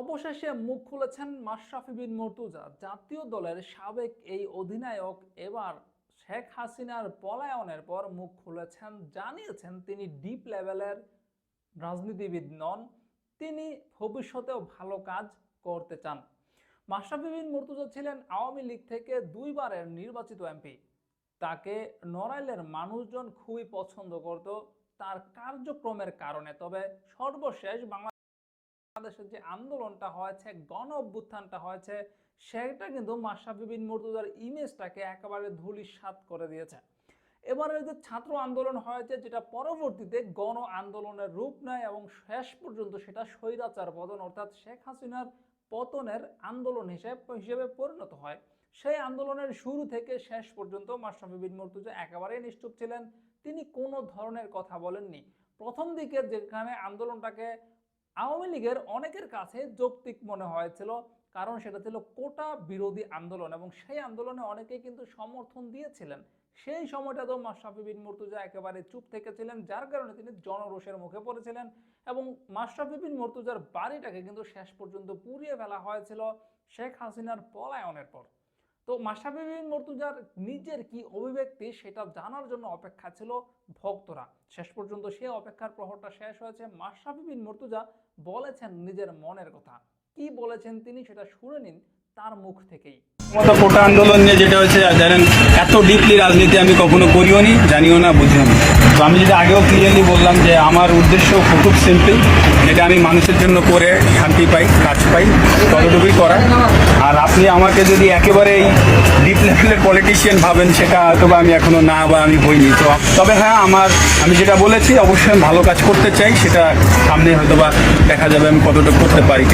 অবশেষে মুখ খুলেছেন মাশরাফি বিন মর্তুজা। জাতীয় দলের সাবেক এই অধিনায়ক এবার শেখ হাসিনার পলায়নের পর মুখ খুলেছেন। জানিয়েছেন তিনি ডিপ লেভেলের রাজনীতিবিদ নন, তিনি ভবিষ্যতেও ভালো কাজ করতে চান। মাশরাফি বিন মর্তুজা ছিলেন আওয়ামী লীগ থেকে দুইবারের নির্বাচিত এমপি। তাকে নড়াইলের মানুষজন খুবই পছন্দ করত। তার কার্যক্রমের কারণে, তবে সর্বশেষ বাংলা বাংলাদেশের যে আন্দোলনটা হয়েছে, গণ অভ্যুত্থানটা হয়েছে, সেটা কিন্তু মাশরাফি বিন মুর্তজার ইমেজটাকে একেবারে ধূলিসাৎ করে দিয়েছে। এবারে যে ছাত্র আন্দোলন হয়েছে, যেটা পরবর্তীতে গণ আন্দোলনের রূপ নেয় এবং শেষ পর্যন্ত সেটা স্বৈরাচার পতন অর্থাৎ শেখ হাসিনার পতনের আন্দোলন হিসেবে হিসেবে পরিণত হয়। সেই আন্দোলনের শুরু থেকে শেষ পর্যন্ত মাশরাফি বিন মুর্তজা একেবারেই নিশ্চুপ ছিলেন। তিনি কোনো ধরনের কথা বলেননি। প্রথম দিকে যেখানে আন্দোলনটাকে আওয়ামী লীগের অনেকের কাছে যৌক্তিক মনে হয়েছিল, কারণ সেটা ছিল কোটা বিরোধী আন্দোলন এবং সেই আন্দোলনে অনেকেই কিন্তু সমর্থন দিয়েছিলেন। সেই সময়টা তো মাশরাফি বিন মুর্তুজা একেবারে চুপ থেকেছিলেন, যার কারণে তিনি জনরোষের মুখে পড়েছিলেন এবং মাশরাফি বিন মুর্তুজার বাড়িটাকে কিন্তু শেষ পর্যন্ত পুড়িয়ে ফেলা হয়েছিল শেখ হাসিনার পলায়নের পর। তো মাসাবি বিন মর্তুজার নিজের কি অভিব্যক্তি সেটা জানার জন্য অপেক্ষা ছিল ভক্তরা। শেষ পর্যন্ত সে অপেক্ষার প্রহরটা শেষ হয়েছে। মাসাবি বিন মর্তুজা বলেছেন নিজের মনের কথা। কি বলেছেন তিনি সেটা শুনে নিন তার মুখ থেকেই। মতো কোটা আন্দোলন নিয়ে যেটা হচ্ছে জানেন, এত ডিপলি রাজনীতি আমি কখনো করিও নি, জানিও না, বুঝিও না। তো আমি যেটা আগেও ক্লিয়ারলি বললাম যে আমার উদ্দেশ্য খুব সিম্পল এটা আমি মানুষের জন্য করে শান্তি পাই, কাজ পাই, ততটুকুই করা। আর আপনি আমাকে যদি একেবারে এই ডিপ লেভেলের পলিটিশিয়ান ভাবেন, সেটা হয়তো আমি এখনও না বা আমি হইনি তো তবে হ্যাঁ আমার, আমি যেটা বলেছি, অবশ্যই ভালো কাজ করতে চাই, সেটা সামনে হয়তো বা দেখা যাবে আমি কতটুকু করতে পারি।